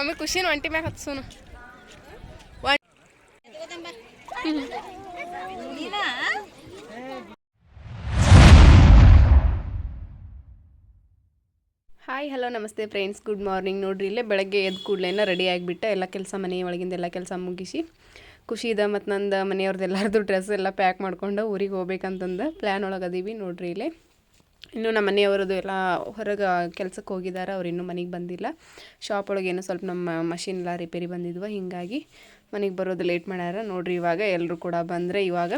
Mummy ಖುಷಿನ ಒಂಟಿ ಮ್ಯಾಗ ಹತ್ಸುನು. ಹಾಯ್ ಹಲೋ ನಮಸ್ತೆ ಫ್ರೆಂಡ್ಸ್ ಗುಡ್ ಮಾರ್ನಿಂಗ್ ನೋಡ್ರಿ, ಇಲ್ಲೇ ಬೆಳಗ್ಗೆ ಎದ್ದು ಕೂಡಲೇನ ರೆಡಿ ಆಗಿಬಿಟ್ಟೆ. ಎಲ್ಲ ಕೆಲಸ ಮನೆ ಒಳಗಿಂದ ಎಲ್ಲ ಕೆಲಸ ಮುಗಿಸಿ. ಖುಷಿ ಇದೆ ಮತ್ತು ನಂದು ಮನೆಯವ್ರದ್ದು ಎಲ್ಲರದ್ದು ಡ್ರೆಸ್ ಎಲ್ಲ ಪ್ಯಾಕ್ ಮಾಡ್ಕೊಂಡು ಊರಿಗೆ ಹೋಗ್ಬೇಕಂತಂದು ಪ್ಲ್ಯಾನ್ ಒಳಗೆ ಅದೀವಿ ನೋಡ್ರಿ ಇಲ್ಲೇ. ಇನ್ನು ನಮ್ಮ ಮನೆಯವರದು ಎಲ್ಲ ಹೊರಗೆ ಕೆಲ್ಸಕ್ಕೆ ಹೋಗಿದ್ದಾರೆ, ಅವ್ರು ಇನ್ನೂ ಮನೆಗೆ ಬಂದಿಲ್ಲ. ಶಾಪ್ ಒಳಗೆ ಏನೋ ಸ್ವಲ್ಪ ನಮ್ಮ ಮಷಿನ್ ಎಲ್ಲ ರಿಪೇರಿ ಬಂದಿದ್ವು, ಹೀಗಾಗಿ ಮನೆಗೆ ಬರೋದು ಲೇಟ್ ಮಾಡ್ಯಾರ. ನೋಡ್ರಿ ಇವಾಗ ಎಲ್ಲರೂ ಕೂಡ ಬಂದರೆ ಇವಾಗ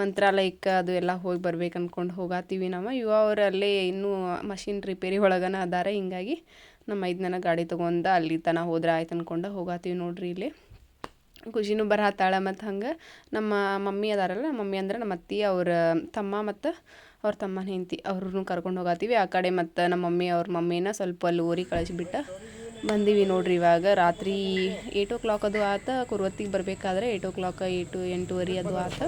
ಮಂತ್ರಾಲಯಕ್ಕೆ ಅದು ಎಲ್ಲ ಹೋಗಿ ಬರ್ಬೇಕು ಅಂದ್ಕೊಂಡು ಹೋಗಾತೀವಿ ನಾವು. ಇವ ಅವ್ರು ಅಲ್ಲೇ ಇನ್ನೂ ಮಷಿನ್ ರಿಪೇರಿ ಒಳಗನ ಅದಾರ, ಹಿಂಗಾಗಿ ನಮ್ಮ ಐದು ಜನ ಗಾಡಿ ತೊಗೊಂಡು ಅಲ್ಲಿ ತನಕ ಹೋದ್ರೆ ಆಯ್ತು ಅಂದ್ಕೊಂಡು ಹೋಗಾತೀವಿ ನೋಡ್ರಿ ಇಲ್ಲಿ. ಖುಷಿನೂ ಬರಹತ್ತಾಳೆ ಮತ್ತು ಹಂಗೆ ನಮ್ಮ ಮಮ್ಮಿ ಅದಾರಲ್ಲ ಮಮ್ಮಿ ಅಂದ್ರೆ ನಮ್ಮ ಅತ್ತಿ, ಅವ್ರ ತಮ್ಮ ಮತ್ತು ಅವ್ರ ತಮ್ಮನ ಹೆಂಡತಿ ಅವ್ರನ್ನು ಕರ್ಕೊಂಡು ಹೋಗತ್ತೀವಿ ಆ ಕಡೆ ಮತ್ತು ನಮ್ಮ ಮಮ್ಮಿ ಅವ್ರ ಮಮ್ಮಿನ ಸ್ವಲ್ಪ ಅಲ್ಲಿ ಊರಿಗೆ ಕಳಿಸ್ಬಿಟ್ಟು ಬಂದೀವಿ ನೋಡ್ರಿ ಇವಾಗ. ರಾತ್ರಿ ಏಯ್ಟ್ ಓ ಕ್ಲಾಕ್ ಅದು ಆತ, ಕುರ್ವತ್ತಿಗೆ ಬರಬೇಕಾದ್ರೆ ಏಯ್ಟ್ ಓ ಕ್ಲಾಕ್ ಏಟು ಎಂಟೂವರೆ ಅದು ಆತ.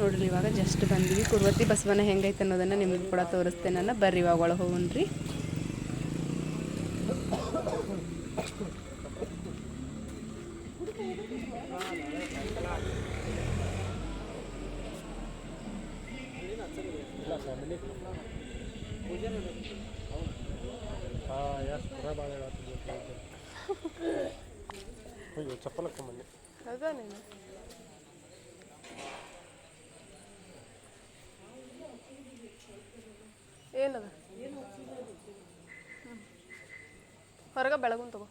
ನೋಡ್ರಿ ಇವಾಗ ಜಸ್ಟ್ ಬಂದೀವಿ. ಕುರ್ವತ್ತಿ ಬಸವನ ಹೆಂಗೈತೆ ಅನ್ನೋದನ್ನು ನಿಮಗೆ ಕೂಡ ತೋರಿಸ್ತೇನೆ ಬರ್ರಿ ಇವಾಗ ಒಳಗೆ ಹೋಗೋಣ್ರಿ. ಅಯ್ಯೋ ಚಪ್ಪಲ್ ಹಾಕೊಂಬನ್ನಿ ಅದ ನೀನು? ಏನದ? ಹೊರಗೆ ಬೆಳಗುನ್ ತಗೋ.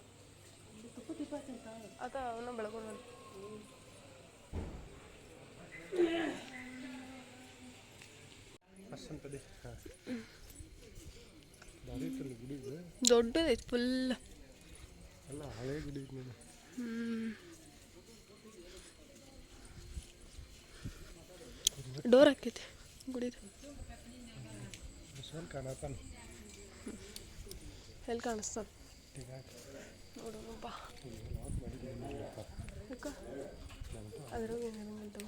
ಅದ ಅವನ ಬೆಳಗುನ್ ದೊಡ್ಡದೈತಿ ಫುಲ್ ಅಲ್ಲ ಹಳೆ ಗುಡಿ ಡೋರ್ ಹಾಕೈತಿ ಗುಡಿದು. ಕಾಣತಾನ ಎಲ್ಲಿ ಕಾಣಿಸ್ತಾನ ನೋಡೋಣಪ್ಪ ಅದ್ರಾಗ ಏನೇನಂತವ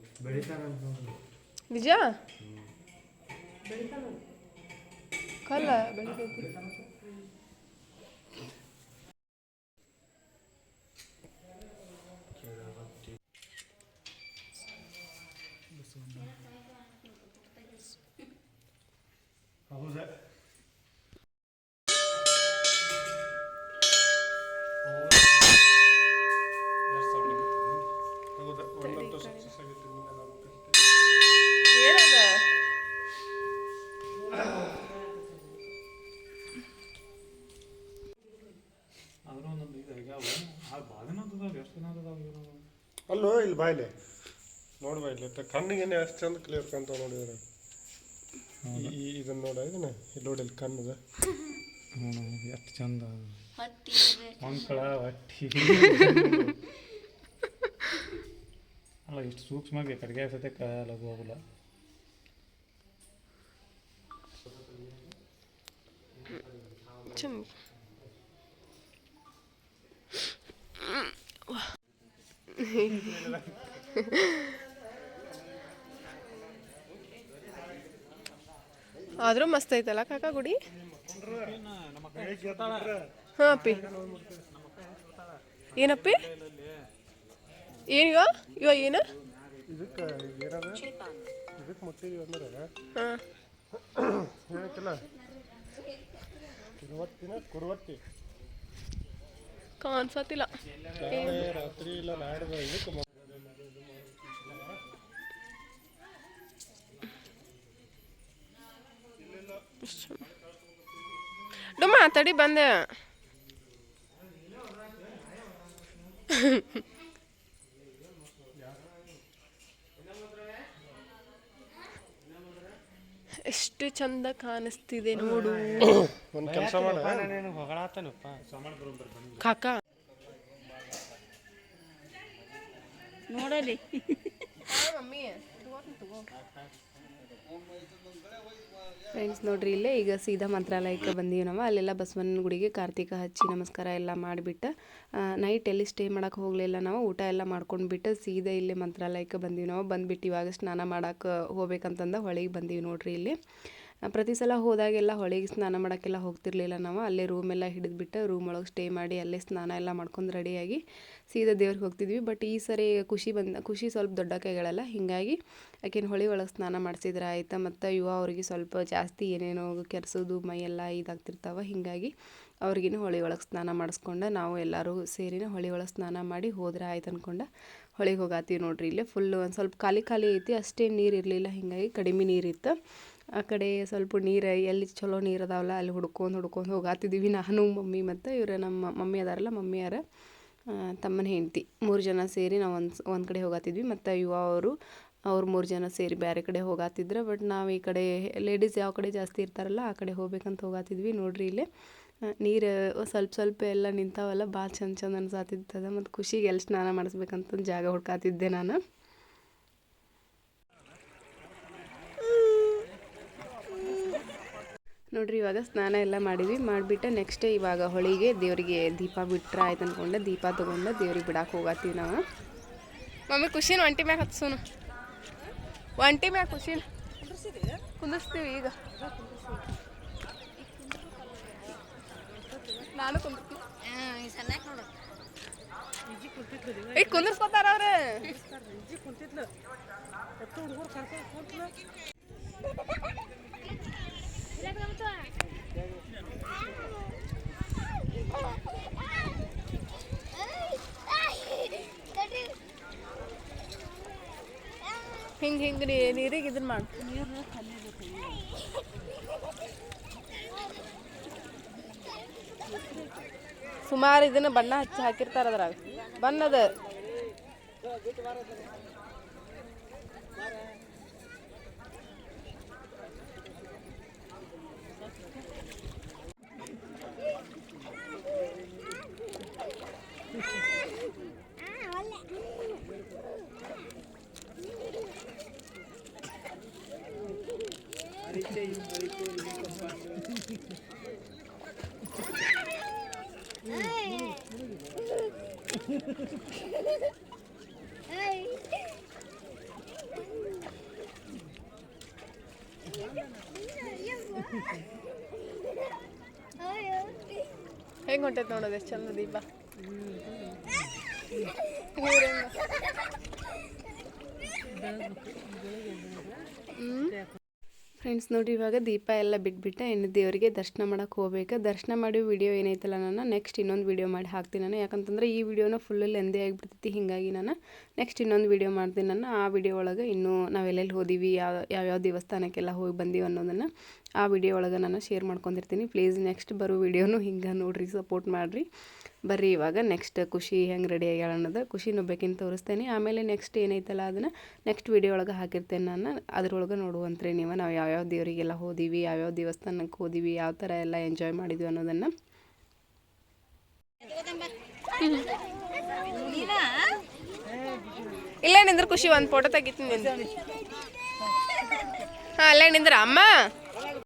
ನಿಜ ಕಲ್ಲ ಬೆಳಿತೈತಿ ಅಲ್ಲೋ ಇಲ್ಲಿ ಬಾಯಿಲೆ ನೋಡುವ ಇಲ್ಲಿ. ತ- ಅಷ್ಟು ಚಂದ ಕ್ಲಿಯರ್ ಕಾಣ್ತಾವ ನೋಡಿದ್ರೆ ಈ- ಇದನ್ನ ನೋಡ ಇದನ್ನ. ಇಲ್ಲಿ ನೋಡಿ ಇಲ್ಲಿ ಕಣ್ಣದ ಎಷ್ಟು ಚಂದ ಮಂಕಳ ಹೊಟ್ಟಿ. ಅಲ್ಲ ಇಷ್ಟು ಸೂಕ್ಷ್ಮವಾಗಿ ಕಡೆಗೆ ಸತ್ಯಕ್ಕೆ ಲಘು ಹೋಗಲ್ಲ. ಚಂದ ಆದ್ರೂ ಮಸ್ತ್ ಐತಲ್ಲ ಕಾಕ ಗುಡಿ? ಹಾ ಅಪ್ಪಿ. ಏನಪ್ಪಿ? ಏನಿವ ಇವ? ಏನ? ಹಾ. ಕುರುವತ್ತಿ ರಾತ್ರಿ ಇಲ್ಲ ಡುಮ್ಮ ತಡಿ ಬಂದೆ. ಎಷ್ಟು ಚಂದ ಕಾಣಿಸ್ತಿದೆ ನೋಡು. ಒಂದು ಕೆಲಸ ಮಾಡ. ಕಾಕ. ನೋಡಲಿ. ಫ್ರೆಂಡ್ಸ್ ನೋಡ್ರಿ, ಇಲ್ಲೇ ಈಗ ಸೀದಾ ಮಂತ್ರಾಲಯಕ್ಕೆ ಬಂದೀವಿ ನಾವು. ಅಲ್ಲೆಲ್ಲ ಬಸವಣ್ಣನ ಗುಡಿಗೆ ಕಾರ್ತಿಕ ಹಚ್ಚಿ ನಮಸ್ಕಾರ ಎಲ್ಲ ಮಾಡಿಬಿಟ್ಟು ನೈಟ್ ಎಲ್ಲಿ ಸ್ಟೇ ಮಾಡೋಕೆ ಹೋಗಲಿಲ್ಲ ನಾವು. ಊಟ ಎಲ್ಲ ಮಾಡ್ಕೊಂಡ್ಬಿಟ್ಟು ಸೀದಾ ಇಲ್ಲೇ ಮಂತ್ರಾಲಯಕ್ಕೆ ಬಂದೀವಿ ನಾವು. ಬಂದುಬಿಟ್ಟು ಇವಾಗ ಸ್ನಾನ ಮಾಡೋಕೆ ಹೋಗ್ಬೇಕಂತಂದ ಹೊಳಿಗೆ ಬಂದೀವಿ ನೋಡ್ರಿ ಇಲ್ಲಿ. ಪ್ರತಿ ಸಲ ಹೋದಾಗೆಲ್ಲ ಹೊಳಿಗೆ ಸ್ನಾನ ಮಾಡೋಕ್ಕೆಲ್ಲ ಹೋಗ್ತಿರ್ಲಿಲ್ಲ ನಾವು. ಅಲ್ಲೇ ರೂಮೆಲ್ಲ ಹಿಡಿದು ಹಿಡಿದ್ಬಿಟ್ಟು ರೂಮ್ ಒಳಗೆ ಸ್ಟೇ ಮಾಡಿ ಅಲ್ಲೇ ಸ್ನಾನ ಎಲ್ಲ ಮಾಡ್ಕೊಂಡು ರೆಡಿಯಾಗಿ ಸೀದಾ ದೇವ್ರಿಗೆ ಹೋಗ್ತಿದ್ವಿ. ಬಟ್ ಈ ಸರಿ ಖುಷಿ ಬಂದ, ಖುಷಿ ಸ್ವಲ್ಪ ದೊಡ್ಡ ಕೈಗಳಲ್ಲ. ಹೀಗಾಗಿ ಆಕಿನ ಹೊಳಿ ಒಳಗೆ ಸ್ನಾನ ಮಾಡಿಸಿದ್ರೆ ಆಯ್ತಾ? ಮತ್ತು ಯುವ ಅವ್ರಿಗೆ ಸ್ವಲ್ಪ ಜಾಸ್ತಿ ಏನೇನೋ ಕೆರೆಸೋದು ಮೈಯೆಲ್ಲ ಇದಾಗ್ತಿರ್ತಾವೆ. ಹೀಗಾಗಿ ಅವ್ರಿಗಿನ ಹೊಳಿ ಒಳಗೆ ಸ್ನಾನ ಮಾಡಿಸ್ಕೊಂಡು ನಾವು ಎಲ್ಲರೂ ಸೇರಿನ ಹೊಳಿ ಒಳಗೆ ಸ್ನಾನ ಮಾಡಿ ಹೋದ್ರೆ ಆಯ್ತು ಅಂದ್ಕೊಂಡು ಹೊಳಿಗೆ ಹೋಗಾತೀವಿ ನೋಡ್ರಿ ಇಲ್ಲೇ ಫುಲ್ಲು ಒಂದು ಸ್ವಲ್ಪ ಖಾಲಿ ಖಾಲಿ ಐತಿ. ಅಷ್ಟೇ ನೀರು ಇರಲಿಲ್ಲ. ಹೀಗಾಗಿ ಕಡಿಮೆ ನೀರಿತ್ತು ಆ ಕಡೆ ಸ್ವಲ್ಪ ನೀರು, ಎಲ್ಲಿ ಚಲೋ ನೀರು ಅದಾವಲ್ಲ ಅಲ್ಲಿ ಹುಡ್ಕೊಂಡು ಹುಡ್ಕೊಂಡು ಹೋಗಾತಿದ್ದೀವಿ ನಾನು, ಮಮ್ಮಿ ಮತ್ತು ಇವರು ನಮ್ಮ ಮಮ್ಮಿ ಅದಾರಲ್ಲ, ಮಮ್ಮಿಯಾರ ತಮ್ಮನ ಹೆಂಡತಿ. ಮೂರು ಜನ ಸೇರಿ ನಾವು ಒಂದು ಒಂದು ಕಡೆ ಹೋಗಾತಿದ್ವಿ ಮತ್ತು ಯುವ ಅವರು, ಅವ್ರು ಮೂರು ಜನ ಸೇರಿ ಬೇರೆ ಕಡೆ ಹೋಗಾತಿದ್ರು ಬಟ್ ನಾವು ಈ ಕಡೆ ಲೇಡೀಸ್ ಯಾವ ಕಡೆ ಜಾಸ್ತಿ ಇರ್ತಾರಲ್ಲ, ಆ ಕಡೆ ಹೋಗ್ಬೇಕಂತ ಹೋಗಾತಿದ್ವಿ ನೋಡ್ರಿ ಇಲ್ಲೇ ನೀರು ಸ್ವಲ್ಪ ಸ್ವಲ್ಪ ಎಲ್ಲ ನಿಂತಾವಲ್ಲ ಭಾಳ ಚಂದ ಚಂದ ಅನ್ಸಾತಿತ್ತದ. ಮತ್ತು ಖುಷಿಗೆ ಎಲ್ಲಿ ಸ್ನಾನ ಮಾಡಿಸ್ಬೇಕಂತ ಜಾಗ ಹುಡ್ಕಾತಿದ್ದೆ ನಾನು. ನೋಡ್ರಿ ಇವಾಗ ಸ್ನಾನ ಎಲ್ಲ ಮಾಡಿದ್ವಿ. ಮಾಡಿಬಿಟ್ಟು ನೆಕ್ಸ್ಟ್ ಇವಾಗ ಹೊಳಿಗೆ ದೇವರಿಗೆ ದೀಪ ಬಿಟ್ರೆ ಆಯ್ತು ಅನ್ಕೊಂಡೆ ದೀಪ ತೊಗೊಂಡು ದೇವ್ರಿಗೆ ಬಿಡಕ್ಕೆ ಹೋಗತ್ತೀವಿ ನಾವು. ಮಮ್ಮಿ ಖುಷಿನ ಒಂಟಿ ಮ್ಯಾಗ ಹತ್ಸೋನು. ಒಂಟಿ ಮ್ಯಾಗ ಖುಷಿನ ಕುಂದಿಸ್ತೀವಿ ಈಗ. ನಾನು ಈಗ ಕುಂದಿರ್ಸ್ಕೊತಾರ ಅವ್ರೆ. ಹಿಂಗೆ ಹಿಂಗೆ ರೀ ನೀರಿಗೆ ಇದನ್ನ ಮಾಡಿ. ಸುಮಾರು ಇದನ್ನ ಬಣ್ಣ ಹಚ್ಚಿ ಹಾಕಿರ್ತಾರ ಅದ್ರಾಗ. ಬಣ್ಣದ. ಹೆಂಗ್ ಹೊಂಟೈತೆ ನೋಡೋದು ಎಷ್ಟು ಚಂದ ದೀಪ ಫ್ರೆಂಡ್ಸ್, ನೋಡಿ ಇವಾಗ ದೀಪ ಎಲ್ಲ ಬಿಟ್ಬಿಟ್ಟೆ ಇನ್ನು ದೇವರಿಗೆ ದರ್ಶನ ಮಾಡೋಕೆ ಹೋಗ್ಬೇಕು. ದರ್ಶನ ಮಾಡಿ ವಿಡಿಯೋ ಏನೈತಲ್ಲ ನಾನು ನೆಕ್ಸ್ಟ್ ಇನ್ನೊಂದು ವಿಡಿಯೋ ಮಾಡಿ ಹಾಕ್ತೀನಿ ನಾನು. ಯಾಕಂತಂದ್ರೆ ಈ ವಿಡಿಯೋನ ಫುಲ್ಲು ಲೆಂದಿ ಆಗಿಬಿಡ್ತೈತಿ, ಹೀಗಾಗಿ ನಾನು ನೆಕ್ಸ್ಟ್ ಇನ್ನೊಂದು ವಿಡಿಯೋ ಮಾಡ್ತೀನಿ ನಾನು. ಆ ವಿಡಿಯೋ ಒಳಗೆ ಇನ್ನೂ ನಾವೆಲ್ಲೆಲ್ಲಿ ಹೋದೀವಿ, ಯಾವ, ಯಾವ್ಯಾವ ದೇವಸ್ಥಾನಕ್ಕೆಲ್ಲ ಹೋಗಿ ಬಂದೀವಿ ಅನ್ನೋದನ್ನು ಆ ವಿಡಿಯೋ ಒಳಗೆ ನಾನು ಶೇರ್ ಮಾಡ್ಕೊಂಡಿರ್ತೀನಿ. ಪ್ಲೀಸ್ ನೆಕ್ಸ್ಟ್ ಬರೋ ವಿಡಿಯೋನು ಹಿಂಗೆ ನೋಡ್ರಿ ಸಪೋರ್ಟ್ ಮಾಡಿರಿ. ಬರ್ರಿ ಇವಾಗ ನೆಕ್ಸ್ಟ್ ಖುಷಿ ಹೆಂಗೆ ರೆಡಿ ಆಗ್ಯಾಳ ಅನ್ನೋದು ಖುಷಿ ನೋಬೇಕಿಂತ ತೋರಿಸ್ತೇನೆ. ಆಮೇಲೆ ನೆಕ್ಸ್ಟ್ ಏನೈತಲ್ಲ ಅದನ್ನು ನೆಕ್ಸ್ಟ್ ವಿಡಿಯೋ ಒಳಗೆ ಹಾಕಿರ್ತೇನೆ ನಾನು. ಅದ್ರೊಳಗೆ ನೋಡುವಂತ್ರಿ ನೀವು. ನಾವು ಯಾವ್ಯಾವ ದೇವರಿಗೆಲ್ಲ ಹೋದೀವಿ, ಯಾವ್ಯಾವ ದೇವಸ್ಥಾನಕ್ಕೆ ಹೋದೀವಿ, ಯಾವ ಥರ ಎಲ್ಲ ಎಂಜಾಯ್ ಮಾಡಿದ್ವಿ ಅನ್ನೋದನ್ನು. ಇಲ್ಲೇ ನಿಂದ್ರೆ ಖುಷಿ ಒಂದು ಫೋಟೋ ತೆಗಿತೀನಿ ಹಾಂ ಅಲ್ಲೇ ನಿಂದ್ರ. ಅಮ್ಮ!